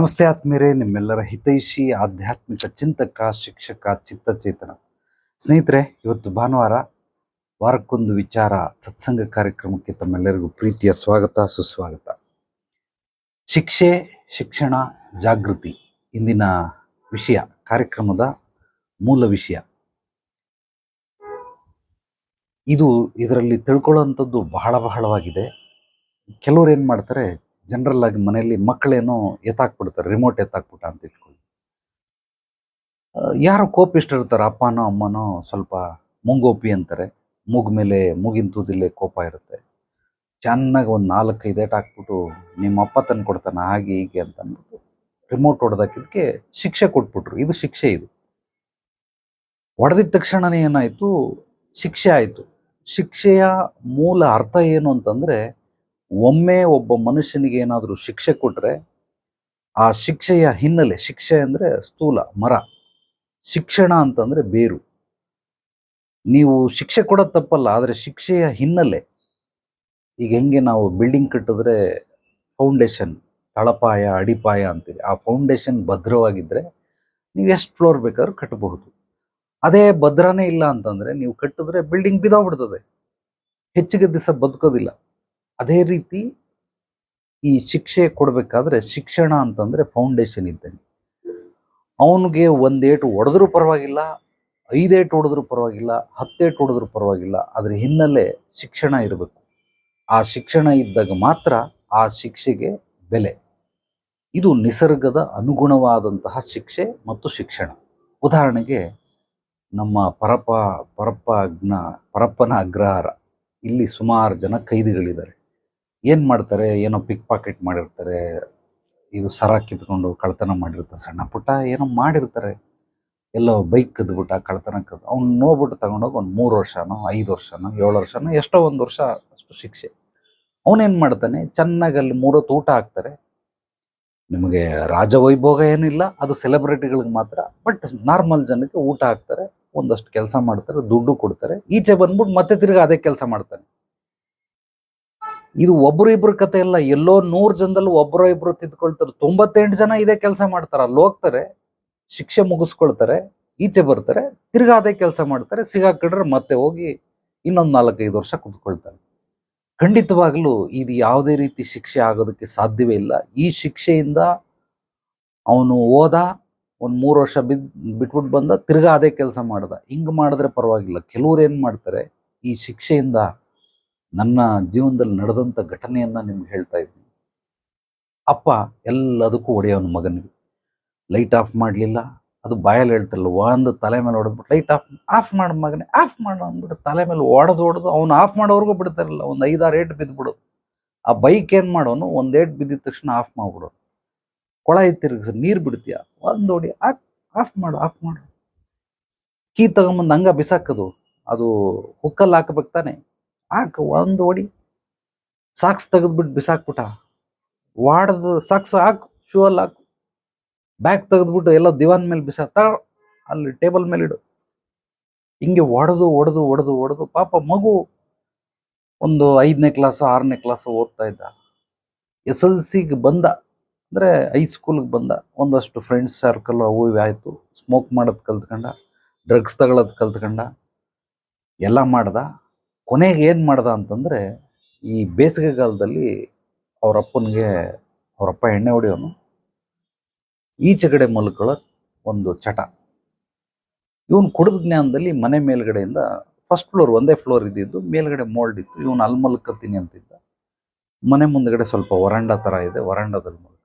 ನಮಸ್ತೆ ಆತ್ಮೀರೇ ನಿಮ್ಮೆಲ್ಲರ ಹಿತೈಷಿ ಆಧ್ಯಾತ್ಮಿಕ ಚಿಂತಕ, ಶಿಕ್ಷಕ, ಚಿತ್ತಚೇತನ. ಸ್ನೇಹಿತರೆ, ಇವತ್ತು ಭಾನುವಾರ ವಾರಕ್ಕೊಂದು ವಿಚಾರ ಸತ್ಸಂಗ ಕಾರ್ಯಕ್ರಮಕ್ಕೆ ತಮ್ಮೆಲ್ಲರಿಗೂ ಪ್ರೀತಿಯ ಸ್ವಾಗತ, ಸುಸ್ವಾಗತ. ಶಿಕ್ಷೆ, ಶಿಕ್ಷಣ, ಜಾಗೃತಿ ಇಂದಿನ ವಿಷಯ, ಕಾರ್ಯಕ್ರಮದ ಮೂಲ ವಿಷಯ. ಇದು ಇದರಲ್ಲಿ ತಿಳ್ಕೊಳ್ಳುವಂಥದ್ದು ಬಹಳ ಬಹಳವಾಗಿದೆ. ಕೆಲವರು ಏನು ಮಾಡ್ತಾರೆ ಜನರಲ್ ಆಗಿ ಮನೆಯಲ್ಲಿ ಮಕ್ಕಳೇನೋ ಎತ್ತಾಕ್ಬಿಡ್ತಾರೆ ರಿಮೋಟ್ ಎತ್ತಾಕ್ಬಿಟ್ಟ ಅಂತ ಇಟ್ಕೊಳ್ಳಿ. ಆ, ಯಾರೋ ಕೋಪಿಷ್ಟಿರ್ತಾರೆ ಅಪ್ಪನೋ ಅಮ್ಮನೋ ಸ್ವಲ್ಪ ಮುಂಗೋಪಿ ಅಂತಾರೆ. ಮೂಗ್ ಮೇಲೆ ಮೂಗಿನ ತೂದಿಲ್ಲೇ ಕೋಪ ಇರುತ್ತೆ. ಚೆನ್ನಾಗಿ ಒಂದು ನಾಲ್ಕೈದು ಏಟ್ ಹಾಕ್ಬಿಟ್ಟು ನಿಮ್ಮ ಅಪ್ಪ ತಂದು ಕೊಡ್ತಾನೆ ಹಾಗೆ ಹೀಗೆ ಅಂತ ಅಂದ್ಬಿಟ್ಟು ರಿಮೋಟ್ ಹೊಡೆದಾಕಿದ್ದಕ್ಕೆ ಶಿಕ್ಷೆ ಕೊಟ್ಬಿಟ್ರು. ಇದು ಶಿಕ್ಷೆ ಇದು. ಹೊಡೆದಿದ್ದ ತಕ್ಷಣನೇ ಏನಾಯಿತು? ಶಿಕ್ಷೆ ಆಯಿತು. ಶಿಕ್ಷೆಯ ಮೂಲ ಅರ್ಥ ಏನು ಅಂತಂದರೆ ಒಮ್ಮೆ ಒಬ್ಬ ಮನುಷ್ಯನಿಗೆ ಏನಾದರೂ ಶಿಕ್ಷೆ ಕೊಟ್ಟರೆ ಆ ಶಿಕ್ಷೆಯ ಹಿನ್ನೆಲೆ, ಶಿಕ್ಷೆ ಅಂದರೆ ಸ್ಥೂಲ, ಮರ. ಶಿಕ್ಷಣ ಅಂತಂದರೆ ಬೇರು. ನೀವು ಶಿಕ್ಷೆ ಕೊಡೋದು ತಪ್ಪಲ್ಲ, ಆದರೆ ಶಿಕ್ಷೆಯ ಹಿನ್ನೆಲೆ. ಈಗ ಹೆಂಗೆ ನಾವು ಬಿಲ್ಡಿಂಗ್ ಕಟ್ಟಿದ್ರೆ ಫೌಂಡೇಶನ್, ತಳಪಾಯ, ಅಡಿಪಾಯ ಅಂತೀವಿ ಆ ಫೌಂಡೇಶನ್ ಭದ್ರವಾಗಿದ್ದರೆ ನೀವು ಎಷ್ಟು ಫ್ಲೋರ್ ಬೇಕಾದ್ರೂ ಕಟ್ಟಬಹುದು. ಅದೇ ಭದ್ರನೇ ಇಲ್ಲ ಅಂತಂದರೆ ನೀವು ಕಟ್ಟಿದ್ರೆ ಬಿಲ್ಡಿಂಗ್ ಬಿದ್ದೋಗ್ಬಿಡ್ತದೆ ಹೆಚ್ಚಿಗೆ ದಿವಸ ಬದುಕೋದಿಲ್ಲ. ಅದೇ ರೀತಿ ಈ ಶಿಕ್ಷೆ ಕೊಡಬೇಕಾದ್ರೆ ಶಿಕ್ಷಣ ಅಂತಂದರೆ ಫೌಂಡೇಶನ್ ಇದ್ದಂಗೆ. ಅವನಿಗೆ ಒಂದೇಟು ಹೊಡೆದ್ರೂ ಪರವಾಗಿಲ್ಲ ಐದೇಟು ಹೊಡೆದ್ರೂ ಪರವಾಗಿಲ್ಲ ಹತ್ತೇಟು ಹೊಡೆದ್ರೂ ಪರವಾಗಿಲ್ಲ ಅದರ ಹಿನ್ನೆಲೆ ಶಿಕ್ಷಣ ಇರಬೇಕು. ಆ ಶಿಕ್ಷಣ ಇದ್ದಾಗ ಮಾತ್ರ ಆ ಶಿಕ್ಷೆಗೆ ಬೆಲೆ. ಇದು ನಿಸರ್ಗದ ಅನುಗುಣವಾದಂತಹ ಶಿಕ್ಷೆ ಮತ್ತು ಶಿಕ್ಷಣ. ಉದಾಹರಣೆಗೆ ನಮ್ಮ ಪರಪ ಪರಪ್ಪ ಅಗ್ನ ಪರಪ್ಪನ ಅಗ್ರಹಾರ. ಇಲ್ಲಿ ಸುಮಾರು ಜನ ಕೈದಿಗಳಿದ್ದಾರೆ. ಏನು ಮಾಡ್ತಾರೆ? ಏನೋ ಪಿಕ್ ಪಾಕೆಟ್ ಮಾಡಿರ್ತಾರೆ. ಇದು ಸರ ಕಿತ್ಕೊಂಡು ಕಳ್ತನ ಮಾಡಿರ್ತಾರೆ ಸಣ್ಣ ಪುಟ್ಟ. ಏನೋ ಮಾಡಿರ್ತಾರೆ. ಎಲ್ಲೋ ಬೈಕ್ ಕದ್ಬಿಟ್ಟ ಕಳ್ತನ ಕದ್ದು. ಅವ್ನು ನೋಡ್ಬಿಟ್ಟು ತಗೊಂಡೋಗಿ ಒಂದು ಮೂರು ವರ್ಷನೋ, ಐದು ವರ್ಷನೋ, ಏಳು ವರ್ಷನೋ, ಎಷ್ಟೋ ಒಂದು ವರ್ಷ ಅಷ್ಟು ಶಿಕ್ಷೆ. ಅವನೇನು ಮಾಡ್ತಾನೆ? ಚೆನ್ನಾಗಿ ಅಲ್ಲಿ ಮೂರೊತ್ತು ಊಟ ಹಾಕ್ತಾರೆ. ನಿಮಗೆ ರಾಜವೈಭೋಗ ಏನಿಲ್ಲ. ಅದು ಸೆಲೆಬ್ರಿಟಿಗಳಿಗೆ ಮಾತ್ರ. ಬಟ್ ನಾರ್ಮಲ್ ಜನಕ್ಕೆ ಊಟ ಹಾಕ್ತಾರೆ. ಒಂದಷ್ಟು ಕೆಲಸ ಮಾಡ್ತಾರೆ. ದುಡ್ಡು ಕೊಡ್ತಾರೆ. ಈಚೆ ಬಂದ್ಬಿಟ್ಟು ಮತ್ತೆ ತಿರ್ಗಿ ಅದೇ ಕೆಲಸ ಮಾಡ್ತಾನೆ. ಇದು ಒಬ್ರು ಇಬ್ರು ಕತೆ ಇಲ್ಲ ಎಲ್ಲೋ ನೂರು ಜನದಲ್ಲಿ ಒಬ್ರು ಇಬ್ರು ತಿದ್ಕೊಳ್ತಾರೆ. ತೊಂಬತ್ತೆಂಟು ಜನ ಇದೇ ಕೆಲಸ ಮಾಡ್ತಾರೆ. ಅಲ್ಲಿ ಹೋಗ್ತಾರೆ, ಶಿಕ್ಷೆ ಮುಗಿಸ್ಕೊಳ್ತಾರೆ, ಈಚೆ ಬರ್ತಾರೆ, ತಿರ್ಗಾ ಅದೇ ಕೆಲಸ ಮಾಡ್ತಾರೆ. ಸಿಗಾಕಿಡ್ರೆ ಮತ್ತೆ ಹೋಗಿ ಇನ್ನೊಂದು ನಾಲ್ಕೈದು ವರ್ಷ ಕುತ್ಕೊಳ್ತಾರೆ. ಖಂಡಿತವಾಗ್ಲೂ ಇದು ಯಾವುದೇ ರೀತಿ ಶಿಕ್ಷೆ ಆಗೋದಕ್ಕೆ ಸಾಧ್ಯವೇ ಇಲ್ಲ. ಈ ಶಿಕ್ಷೆಯಿಂದ ಅವನು ಓದ ಒಂದು ಮೂರು ವರ್ಷ ಬಿದ್ ಬಿಟ್ಬಿಟ್ಟು ಬಂದ, ತಿರ್ಗಾ ಅದೇ ಕೆಲಸ ಮಾಡ್ದ. ಹಿಂಗೆ ಮಾಡಿದ್ರೆ ಪರವಾಗಿಲ್ಲ. ಕೆಲವ್ರು ಏನು ಮಾಡ್ತಾರೆ, ಈ ಶಿಕ್ಷೆಯಿಂದ ನನ್ನ ಜೀವನದಲ್ಲಿ ನಡೆದಂಥ ಘಟನೆಯನ್ನ ನಿಮ್ಗೆ ಹೇಳ್ತಾ ಇದ್ದೀನಿ. ಅಪ್ಪ ಎಲ್ಲದಕ್ಕೂ ಒಡೆಯವನು ಮಗನಿಗೆ. ಲೈಟ್ ಆಫ್ ಮಾಡಲಿಲ್ಲ. ಅದು ಬಾಯಲ್ಲಿ ಹೇಳ್ತಾರಲ್ಲ ಒಂದು ತಲೆ ಮೇಲೆ ಹೊಡೆದ್ಬಿಟ್ಟು ಲೈಟ್ ಆಫ್ ಆಫ್ ಮಾಡು ಮಗನೇ ಆಫ್ ಮಾಡು ಅಂದ್ಬಿಟ್ಟು ತಲೆ ಮೇಲೆ ಹೊಡೆದು ಹೊಡೆದು ಅವ್ನು ಆಫ್ ಮಾಡೋವರೆಗೂ ಬಿಡ್ತಾರಲ್ಲ ಒಂದು ಐದಾರು ಏಟ್ ಬಿದ್ದುಬಿಡೋದು ಆ ಬೈಕ್ ಏನು ಮಾಡೋನು? ಒಂದು ಏಟ್ ಬಿದ್ದಿದ ತಕ್ಷಣ ಆಫ್ ಮಾಡ್ಬಿಡೋದು. ಕೊಳ ತಿರುಗಿಸ್ ನೀರು ಬಿಡ್ತೀಯ? ಒಂದು ಹೊಡಿ ಆಫ್ ಆಫ್ ಮಾಡು ಆಫ್ ಮಾಡು. ಕೀ ತಗೊಂಬಂದು ಹಂಗ ಬಿಸಾಕೋದು. ಅದು ಹುಕ್ಕಲ್ಲಿ ಹಾಕಬೇಕು ತಾನೆ? ಹಾಕು ಒಂದು ಓಡಿ ಸಾಕ್ಸ್ ತೆಗೆದ್ಬಿಟ್ಟು ಬಿಸಾಕ್ಬಿಟ್ಟ ವಾಡ್ದು ಸಾಕ್ಸ್ ಹಾಕು ಶೂ ಅಲ್ಲಿ ಹಾಕು. ಬ್ಯಾಗ್ ತೆಗೆದ್ಬಿಟ್ಟು ಎಲ್ಲ ದಿವಾನ್ ಮೇಲೆ ಬಿಸಾ ತ, ಅಲ್ಲಿ ಟೇಬಲ್ ಮೇಲೆ ಇಡು. ಹಿಂಗೆ ಒಡೆದು ಒಡೆದು ಒಡೆದು ಒಡೆದು, ಪಾಪ ಮಗು ಒಂದು ಐದನೇ ಕ್ಲಾಸು ಆರನೇ ಕ್ಲಾಸು ಓದ್ತಾ ಇದ್ದ. ಎಸ್ ಎಲ್ ಸಿಗೆ ಬಂದ, ಅಂದರೆ ಹೈಸ್ಕೂಲ್ಗೆ ಬಂದ. ಒಂದಷ್ಟು ಫ್ರೆಂಡ್ಸ್ ಸರ್ಕಲ್ ಅವು ಇವೆ ಆಯಿತು. ಸ್ಮೋಕ್ ಮಾಡೋದು ಕಲ್ತ್ಕೊಂಡ ಡ್ರಗ್ಸ್ ತಗೊಳ್ಳೋದು ಕಲ್ತ್ಕೊಂಡ, ಎಲ್ಲ ಮಾಡ್ದ. ಕೊನೆಗೆ ಏನು ಮಾಡ್ದ ಅಂತಂದರೆ, ಈ ಬೇಸಿಗೆಗಾಲದಲ್ಲಿ ಅವರಪ್ಪನಿಗೆ ಅವರಪ್ಪ ಎಣ್ಣೆ ಹೊಡೆಯೋನು ಈಚೆಗಡೆ ಮಲ್ಕೊಳ್ಳೋ ಒಂದು ಚಟ. ಇವನು ಕುಡಿದ ಜ್ಞಾನದಲ್ಲಿ ಮನೆ ಮೇಲ್ಗಡೆಯಿಂದ ಫಸ್ಟ್ ಫ್ಲೋರ್ ಒಂದೇ ಫ್ಲೋರ್ ಇದ್ದಿದ್ದು, ಮೇಲ್ಗಡೆ ಮೋಲ್ಡ್ ಇತ್ತು, ಇವನು ಅಲ್ಲಿ ಮಲ್ಕತ್ತೀನಿ ಅಂತಿದ್ದ. ಮನೆ ಮುಂದ್ಗಡೆ ಸ್ವಲ್ಪ ವರಂಡ ಥರ ಇದೆ, ವರಂಡದಲ್ಲಿ ಮಲ್ಕ.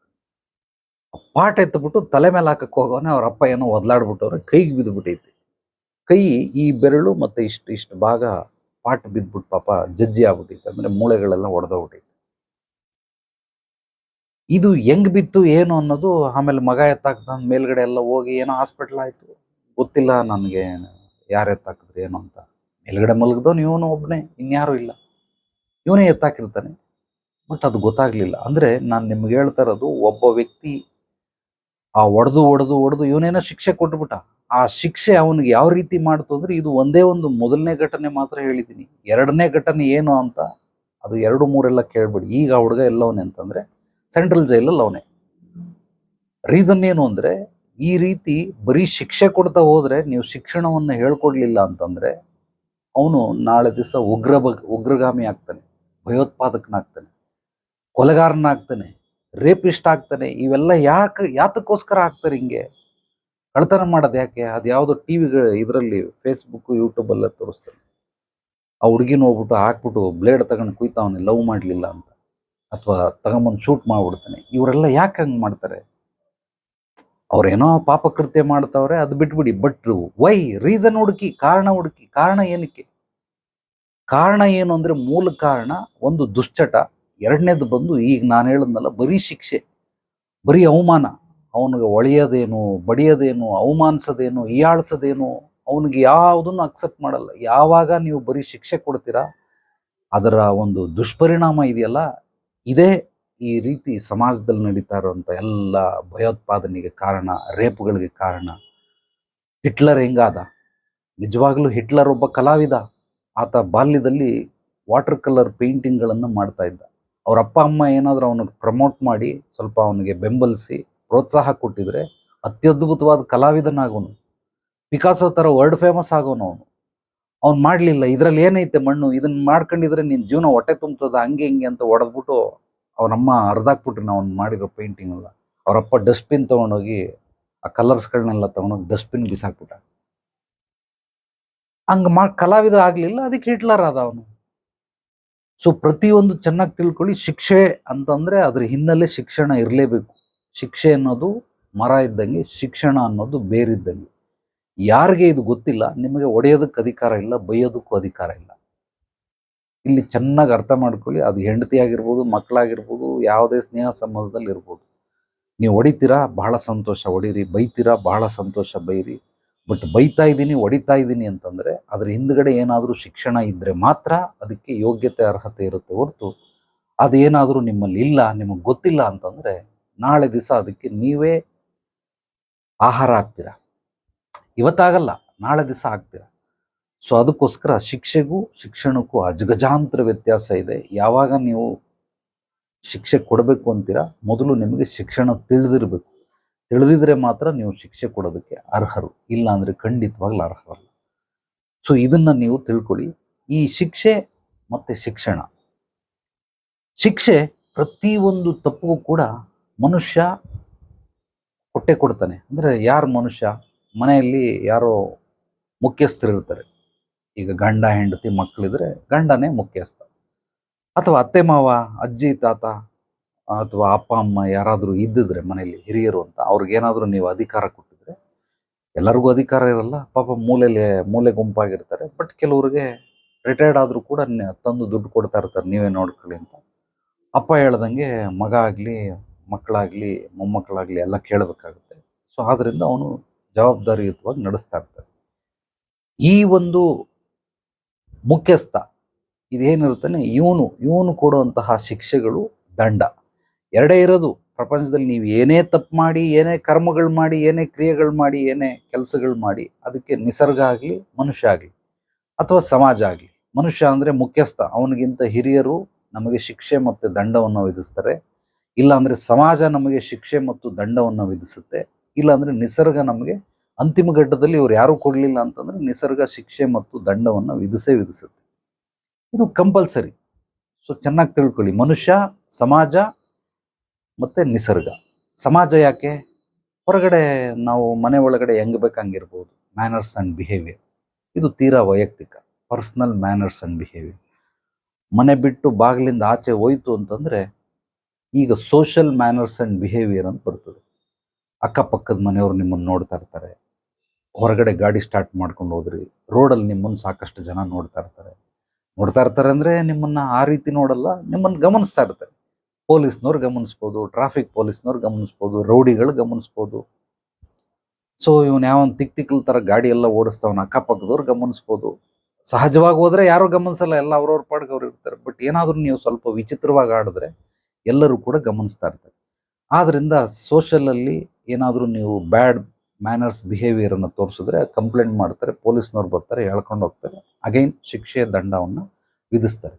ಪಾಟ್ ಎತ್ಬಿಟ್ಟು ತಲೆ ಮೇಲೆ ಹಾಕಕ್ಕೆ ಹೋಗೋನೆ ಅವ್ರ ಅಪ್ಪ ಏನೋ ಒದ್ಲಾಡ್ಬಿಟ್ಟವ್ರೆ, ಕೈಗೆ ಬಿದ್ದುಬಿಟ್ಟೈತಿ ಕೈ ಈ ಬೆರಳು ಮತ್ತು ಇಷ್ಟು ಇಷ್ಟು ಭಾಗ ಪಾಟ್ ಬಿದ್ಬಿಟ್ಟು ಪಾಪ ಜಜ್ಜಿ ಆಗ್ಬಿಟ್ಟಿತ್ತು. ಅಂದ್ರೆ ಮೂಳೆಗಳೆಲ್ಲ ಒಡೆದೋಗ್ಬಿಟ್ಟಿತ್ತು. ಇದು ಹೆಂಗ್ ಬಿತ್ತು, ಏನು ಅನ್ನೋದು ಆಮೇಲೆ ಮಗ ಎತ್ತಾಕ್ದ ಮೇಲ್ಗಡೆ ಎಲ್ಲ ಹೋಗಿ ಏನೋ ಹಾಸ್ಪಿಟ್ಲ್ ಆಯ್ತು. ಗೊತ್ತಿಲ್ಲ ನನಗೆ ಯಾರು ಎತ್ತಾಕಿದ್ರು ಏನು ಅಂತ. ಮೇಲ್ಗಡೆ ಮಲಗ್ದವನು ಇವನು ಒಬ್ಬನೇ ಇನ್ಯಾರು ಇಲ್ಲ. ಇವನೇ ಎತ್ತಾಕಿರ್ತಾನೆ. ಬಟ್ ಅದು ಗೊತ್ತಾಗ್ಲಿಲ್ಲ. ಅಂದ್ರೆ ನಾನು ನಿಮ್ಗೆ ಹೇಳ್ತಾ ಇರೋದು, ಒಬ್ಬ ವ್ಯಕ್ತಿ ಆ ಒಡೆದು ಒಡೆದು ಒಡೆದು ಇವನೇನೋ ಶಿಕ್ಷೆ ಕೊಟ್ಬಿಟ್ಟ. ಆ ಶಿಕ್ಷೆ ಅವನಿಗೆ ಯಾವ ರೀತಿ ಮಾಡ್ತು ಅಂದ್ರೆ ಇದು ಒಂದೇ ಒಂದು ಮೊದಲನೇ ಘಟನೆ ಮಾತ್ರ ಹೇಳಿದ್ದೀನಿ ಎರಡನೇ ಘಟನೆ ಏನು ಅಂತ ಅದು ಎರಡು ಮೂರೆಲ್ಲ ಕೇಳ್ಬೇಡಿ. ಈಗ ಹುಡುಗ ಎಲ್ಲವನೇ ಅಂತಂದ್ರೆ ಸೆಂಟ್ರಲ್ ಜೈಲಲ್ಲಿ ಅವನೇ. ರೀಸನ್ ಏನು ಅಂದ್ರೆ ಈ ರೀತಿ ಬರೀ ಶಿಕ್ಷೆ ಕೊಡ್ತಾ ಹೋದ್ರೆ ನೀವು ಶಿಕ್ಷಣವನ್ನು ಹೇಳ್ಕೊಡ್ಲಿಲ್ಲ ಅಂತಂದ್ರೆ ಅವನು ನಾಳೆ ದಿವಸ ಉಗ್ರ ಉಗ್ರಗಾಮಿ ಆಗ್ತಾನೆ, ಭಯೋತ್ಪಾದಕನಾಗ್ತಾನೆ, ಕೊಲೆಗಾರನಾಗ್ತಾನೆ, ರೇಪಿಸ್ಟ್ ಆಗ್ತಾನೆ, ಇವೆಲ್ಲ ಯಾಕೆ, ಯಾತಕ್ಕೋಸ್ಕರ ಆಗ್ತಾರೆ ಹಿಂಗೆ? ಕಳ್ತನ ಮಾಡೋದು ಯಾಕೆ? ಅದು ಯಾವುದೋ ಟಿ ವಿ ಇದರಲ್ಲಿ ಫೇಸ್ಬುಕ್ ಯೂಟ್ಯೂಬಲ್ಲೇ ತೋರಿಸ್ತಾರೆ. ಆ ಹುಡುಗಿನ ಹೋಗ್ಬಿಟ್ಟು ಹಾಕ್ಬಿಟ್ಟು ಬ್ಲೇಡ್ ತಗೊಂಡು ಕುಯ್ತಾವನೆ ಲವ್ ಮಾಡಲಿಲ್ಲ ಅಂತ. ಅಥವಾ ತಗೊಂಬಂದು ಶೂಟ್ ಮಾಡಿಬಿಡ್ತಾನೆ. ಇವರೆಲ್ಲ ಯಾಕೆ ಹಂಗೆ ಮಾಡ್ತಾರೆ? ಅವ್ರೇನೋ ಪಾಪಕೃತ್ಯ ಮಾಡ್ತಾವ್ರೆ, ಅದು ಬಿಟ್ಬಿಡಿ. ಬಟ್ ವೈ ರೀಸನ್ ಹುಡುಕಿ, ಕಾರಣ ಹುಡುಕಿ, ಕಾರಣ ಏನಕ್ಕೆ? ಕಾರಣ ಏನು ಅಂದ್ರೆ ಮೂಲ ಕಾರಣ ಒಂದು ದುಶ್ಚಟ. ಎರಡನೇದು ಬಂದು ಈಗ ನಾನು ಹೇಳಿದ್ನಲ್ಲ, ಬರೀ ಶಿಕ್ಷೆ, ಬರೀ ಅವಮಾನ. ಅವನಿಗೆ ಒಳೆಯೋದೇನು, ಬಡಿಯೋದೇನು, ಅವಮಾನಿಸೋದೇನು, ಹೀಯಾಳ್ಸೋದೇನು, ಅವನಿಗೆ ಯಾವುದನ್ನು ಅಕ್ಸೆಪ್ಟ್ ಮಾಡಲ್ಲ. ಯಾವಾಗ ನೀವು ಬರೀ ಶಿಕ್ಷೆ ಕೊಡ್ತೀರಾ, ಅದರ ಒಂದು ದುಷ್ಪರಿಣಾಮ ಇದೆಯಲ್ಲ, ಇದೇ ಈ ರೀತಿ ಸಮಾಜದಲ್ಲಿ ನಡೀತಾ ಇರುವಂಥ ಎಲ್ಲ ಭಯೋತ್ಪಾದನೆಗೆ ಕಾರಣ, ರೇಪ್ಗಳಿಗೆ ಕಾರಣ. ಹಿಟ್ಲರ್ ಹೆಂಗಾದ? ನಿಜವಾಗ್ಲೂ ಹಿಟ್ಲರ್ ಒಬ್ಬ ಕಲಾವಿದ. ಆತ ಬಾಲ್ಯದಲ್ಲಿ ವಾಟರ್ ಕಲರ್ ಪೇಂಟಿಂಗ್ಗಳನ್ನು ಮಾಡ್ತಾ ಇದ್ದ. ಅವರ ಅಪ್ಪ, ಅಮ್ಮ ಏನಾದರೂ ಅವನಿಗೆ ಪ್ರಮೋಟ್ ಮಾಡಿ ಸ್ವಲ್ಪ ಅವನಿಗೆ ಬೆಂಬಲಿಸಿ ಪ್ರೋತ್ಸಾಹ ಕೊಟ್ಟಿದ್ರೆ ಅತ್ಯದ್ಭುತವಾದ ಕಲಾವಿದನಾಗೋನು. ಪಿಕಾಸೋ ಥರ ವರ್ಲ್ಡ್ ಫೇಮಸ್ ಆಗೋನು ಅವನು. ಅವ್ನು ಮಾಡಲಿಲ್ಲ. ಇದರಲ್ಲಿ ಏನೈತೆ ಮಣ್ಣು? ಇದನ್ನ ಮಾಡ್ಕೊಂಡಿದ್ರೆ ನಿನ್ನ ಜೀವನ ಹೊಟ್ಟೆ ತುಂಬ್ತದ, ಹಂಗೆ ಹಿಂಗೆ ಅಂತ ಹೊಡೆದ್ಬಿಟ್ಟು ಅವನಮ್ಮ ಅರ್ಧಾಕ್ಬಿಟ್ರು ಅವ್ನು ಮಾಡಿರೋ ಪೇಂಟಿಂಗ್ ಎಲ್ಲ. ಅವರಪ್ಪ ಡಸ್ಟ್ಬಿನ್ ತೊಗೊಂಡೋಗಿ ಆ ಕಲರ್ಸ್ಗಳನ್ನೆಲ್ಲ ತೊಗೊಂಡೋಗಿ ಡಸ್ಟ್ಬಿನ್ ಬಿಸಾಕ್ಬಿಟ್ಟ. ಹಂಗೆ ಮಾ ಕಲಾವಿದ ಆಗಲಿಲ್ಲ, ಅದಕ್ಕೆ ಹಿಟ್ಲರ್ ಆದ ಅವನು. ಸೊ ಪ್ರತಿಯೊಂದು ಚೆನ್ನಾಗಿ ತಿಳ್ಕೊಳ್ಳಿ, ಶಿಕ್ಷೆ ಅಂತಂದ್ರೆ ಅದ್ರ ಹಿನ್ನೆಲೆ ಶಿಕ್ಷಣ ಇರಲೇಬೇಕು. ಶಿಕ್ಷೆ ಅನ್ನೋದು ಮರ ಇದ್ದಂಗೆ, ಶಿಕ್ಷಣ ಅನ್ನೋದು ಬೇರಿದ್ದಂಗೆ ಯಾರಿಗೆ ಇದು ಗೊತ್ತಿಲ್ಲ, ನಿಮಗೆ ಒಡೆಯೋದಕ್ಕೆ ಅಧಿಕಾರ ಇಲ್ಲ, ಬೈಯೋದಕ್ಕೂ ಅಧಿಕಾರ ಇಲ್ಲ. ಇಲ್ಲಿ ಚೆನ್ನಾಗಿ ಅರ್ಥ ಮಾಡ್ಕೊಳ್ಳಿ, ಅದು ಹೆಂಡತಿ ಆಗಿರ್ಬೋದು, ಮಕ್ಕಳಾಗಿರ್ಬೋದು, ಯಾವುದೇ ಸ್ನೇಹ ಸಂಬಂಧದಲ್ಲಿ ಇರ್ಬೋದು. ನೀವು ಹೊಡಿತೀರಾ, ಬಹಳ ಸಂತೋಷ, ಹೊಡೀರಿ. ಬೈತೀರಾ, ಬಹಳ ಸಂತೋಷ, ಬೈರಿ. ಬಟ್ ಬೈತಾ ಇದ್ದೀನಿ, ಹೊಡಿತಾ ಇದ್ದೀನಿ ಅಂತಂದರೆ, ಅದರ ಹಿಂದ್ಗಡೆ ಏನಾದರೂ ಶಿಕ್ಷಣ ಇದ್ದರೆ ಮಾತ್ರ ಅದಕ್ಕೆ ಯೋಗ್ಯತೆ ಅರ್ಹತೆ ಇರುತ್ತೆ ಹೊರತು, ಅದೇನಾದರೂ ನಿಮ್ಮಲ್ಲಿ ಇಲ್ಲ, ನಿಮಗೆ ಗೊತ್ತಿಲ್ಲ ಅಂತಂದರೆ ನಾಳೆ ದಿವಸ ಅದಕ್ಕೆ ನೀವೇ ಆಹಾರ ಆಗ್ತೀರಾ ಇವತ್ತಾಗಲ್ಲ, ನಾಳೆ ದಿವಸ ಆಗ್ತೀರಾ ಸೊ ಅದಕ್ಕೋಸ್ಕರ ಶಿಕ್ಷೆಗೂ ಶಿಕ್ಷಣಕ್ಕೂ ಅಜಗಜಾಂತರ ವ್ಯತ್ಯಾಸ ಇದೆ. ಯಾವಾಗ ನೀವು ಶಿಕ್ಷೆ ಕೊಡಬೇಕು ಅಂತೀರಾ, ಮೊದಲು ನಿಮಗೆ ಶಿಕ್ಷಣ ತಿಳಿದಿರಬೇಕು. ತಿಳಿದಿದ್ರೆ ಮಾತ್ರ ನೀವು ಶಿಕ್ಷೆ ಕೊಡೋದಕ್ಕೆ ಅರ್ಹರು. ಇಲ್ಲ ಅಂದರೆ ಖಂಡಿತವಾಗ್ಲೂ ಅರ್ಹರಲ್ಲ. ಸೊ ಇದನ್ನು ನೀವು ತಿಳ್ಕೊಳ್ಳಿ. ಈ ಶಿಕ್ಷೆ ಮತ್ತೆ ಶಿಕ್ಷಣ. ಶಿಕ್ಷೆ ಪ್ರತಿಯೊಂದು ತಪ್ಪಿಗೂ ಕೂಡ ಮನುಷ್ಯ ಹೊಟ್ಟೆ ಕೊಡ್ತಾನೆ. ಅಂದರೆ ಯಾರು ಮನುಷ್ಯ? ಮನೆಯಲ್ಲಿ ಯಾರೋ ಮುಖ್ಯಸ್ಥರಿರ್ತಾರೆ. ಈಗ ಗಂಡ, ಹೆಂಡತಿ ಮಕ್ಕಳಿದ್ರೆ ಗಂಡನೇ ಮುಖ್ಯಸ್ಥ. ಅಥವಾ ಅತ್ತೆ, ಮಾವ, ಅಜ್ಜಿ, ತಾತ, ಅಥವಾ ಅಪ್ಪ, ಅಮ್ಮ ಯಾರಾದರೂ ಇದ್ದಿದ್ರೆ ಮನೆಯಲ್ಲಿ ಹಿರಿಯರು ಅಂತ, ಅವ್ರಿಗೇನಾದರೂ ನೀವು ಅಧಿಕಾರ ಕೊಟ್ಟಿದ್ರೆ ಎಲ್ಲರಿಗೂ ಅಧಿಕಾರ ಇರಲ್ಲ. ಪಾಪ ಮೂಲೆಯಲ್ಲಿ ಮೂಲೆ ಗುಂಪಾಗಿರ್ತಾರೆ. ಬಟ್ ಕೆಲವ್ರಿಗೆ ರಿಟೈರ್ಡ್ ಆದರೂ ಕೂಡ ತಂದು ದುಡ್ಡು ಕೊಡ್ತಾ ಇರ್ತಾರೆ. ನೀವೇ ನೋಡ್ಕೊಳ್ಳಿ ಅಂತ. ಅಪ್ಪ ಹೇಳ್ದಂಗೆ ಮಗ ಆಗಲಿ ಮಕ್ಕಳಾಗಲಿ, ಮೊಮ್ಮಕ್ಕಳಾಗಲಿ ಎಲ್ಲ ಕೇಳಬೇಕಾಗುತ್ತೆ. ಸೊ ಆದ್ದರಿಂದ ಅವನು ಜವಾಬ್ದಾರಿಯುತವಾಗಿ ನಡೆಸ್ತಾ ಇರ್ತಾನೆ. ಈ ಒಂದು ಮುಖ್ಯಸ್ಥ ಇದೇನಿರುತ್ತಾನೆ? ಇವನು ಇವನು ಕೊಡುವಂತಹ ಶಿಕ್ಷೆಗಳು ದಂಡ. ಎರಡೇ ಇರೋದು, ಪ್ರಪಂಚದಲ್ಲಿ ನೀವು ಏನೇ ತಪ್ಪು ಮಾಡಿ, ಏನೇ ಕರ್ಮಗಳು ಮಾಡಿ, ಏನೇ ಕ್ರಿಯೆಗಳು ಮಾಡಿ, ಏನೇ ಕೆಲಸಗಳು ಮಾಡಿ, ಅದಕ್ಕೆ ನಿಸರ್ಗ ಆಗಲಿ, ಮನುಷ್ಯ ಆಗಲಿ, ಅಥವಾ ಸಮಾಜ ಆಗಲಿ. ಮನುಷ್ಯ ಅಂದರೆ ಮುಖ್ಯಸ್ಥ. ಅವನಿಗಿಂತ ಹಿರಿಯರು ನಮಗೆ ಶಿಕ್ಷೆ ಮತ್ತು ದಂಡವನ್ನು ವಿಧಿಸ್ತಾರೆ. ಇಲ್ಲ ಅಂದರೆ ಸಮಾಜ ನಮಗೆ ಶಿಕ್ಷೆ ಮತ್ತು ದಂಡವನ್ನು ವಿಧಿಸುತ್ತೆ ಇಲ್ಲ ಅಂದರೆ ನಿಸರ್ಗ ನಮಗೆ ಅಂತಿಮ ಘಟ್ಟದಲ್ಲಿ ಇವ್ರು ಯಾರು ಕೊಡಲಿಲ್ಲ ಅಂತಂದ್ರೆ ನಿಸರ್ಗ ಶಿಕ್ಷೆ ಮತ್ತು ದಂಡವನ್ನು ವಿಧಿಸೇ ವಿಧಿಸುತ್ತೆ. ಇದು ಕಂಪಲ್ಸರಿ. ಸೊ ಚೆನ್ನಾಗಿ ತಿಳ್ಕೊಳ್ಳಿ. ಮನುಷ್ಯ, ಸಮಾಜ ಮತ್ತೆ ನಿಸರ್ಗ. ಸಮಾಜ ಯಾಕೆ? ಹೊರಗಡೆ ನಾವು ಮನೆ ಒಳಗಡೆ ಹೆಂಗ್ ಬೇಕಂಗಿರ್ಬೋದು ಮ್ಯಾನರ್ಸ್ ಆ್ಯಂಡ್ ಬಿಹೇವಿಯರ್ ಇದು ತೀರಾ ವೈಯಕ್ತಿಕ. ಪರ್ಸನಲ್ ಮ್ಯಾನರ್ಸ್ ಆ್ಯಂಡ್ ಬಿಹೇವಿಯರ್ ಮನೆ ಬಿಟ್ಟು ಬಾಗಿಲಿಂದ ಆಚೆ ಹೋಯ್ತು ಅಂತಂದ್ರೆ ಈಗ ಸೋಷಿಯಲ್ ಮ್ಯಾನರ್ಸ್ ಆ್ಯಂಡ್ ಬಿಹೇವಿಯರ್ ಅಂತ ಬರ್ತದೆ. ಅಕ್ಕಪಕ್ಕದ ಮನೆಯವರು ನಿಮ್ಮನ್ನು ನೋಡ್ತಾ ಇರ್ತಾರೆ. ಹೊರಗಡೆ ಗಾಡಿ ಸ್ಟಾರ್ಟ್ ಮಾಡ್ಕೊಂಡು ಹೋದ್ರಿ ರೋಡಲ್ಲಿ ನಿಮ್ಮನ್ನು ಸಾಕಷ್ಟು ಜನ ನೋಡ್ತಾ ಇರ್ತಾರೆ. ನೋಡ್ತಾ ಇರ್ತಾರೆ ಅಂದ್ರೆ ನಿಮ್ಮನ್ನ ಆ ರೀತಿ ನೋಡಲ್ಲ, ನಿಮ್ಮನ್ನು ಗಮನಿಸ್ತಾ ಇರ್ತಾರೆ. ಪೊಲೀಸ್ನವ್ರು ಗಮನಿಸ್ಬೋದು ಟ್ರಾಫಿಕ್ ಪೊಲೀಸ್ನವ್ರು ಗಮನಿಸ್ಬೋದು, ರೌಡಿಗಳು ಗಮನಿಸ್ಬೋದು. ಸೊ ಇವನು ಯಾವನ್ ತಿಕ್ ತಿಕ್ಕಲ್ ತರ ಗಾಡಿ ಎಲ್ಲ ಓಡಿಸ್ತಾವನ ಅಕ್ಕಪಕ್ಕದವ್ರು ಗಮನಿಸ್ಬೋದು. ಸಹಜವಾಗಿ ಹೋದರೆ ಯಾರು ಗಮನಿಸಲ್ಲ, ಎಲ್ಲ ಅವ್ರವ್ರ ಪಾಡ್ಗೆ ಅವ್ರು ಇರ್ತಾರೆ. ಬಟ್ ಏನಾದರೂ ನೀವು ಸ್ವಲ್ಪ ವಿಚಿತ್ರವಾಗಿ ಆಡಿದ್ರೆ ಎಲ್ಲರೂ ಕೂಡ ಗಮನಿಸ್ತಾ ಇರ್ತಾರೆ. ಆದ್ದರಿಂದ ಸೋಷಲಲ್ಲಿ ಏನಾದರೂ ನೀವು ಬ್ಯಾಡ್ ಮ್ಯಾನರ್ಸ್ ಬಿಹೇವಿಯರನ್ನು ತೋರಿಸಿದ್ರೆ ಕಂಪ್ಲೇಂಟ್ ಮಾಡ್ತಾರೆ, ಪೊಲೀಸ್ನವ್ರು ಬರ್ತಾರೆ ಹೇಳ್ಕೊಂಡು ಹೋಗ್ತಾರೆ, ಅಗೈನ್ ಶಿಕ್ಷೆ ದಂಡವನ್ನು ವಿಧಿಸ್ತಾರೆ.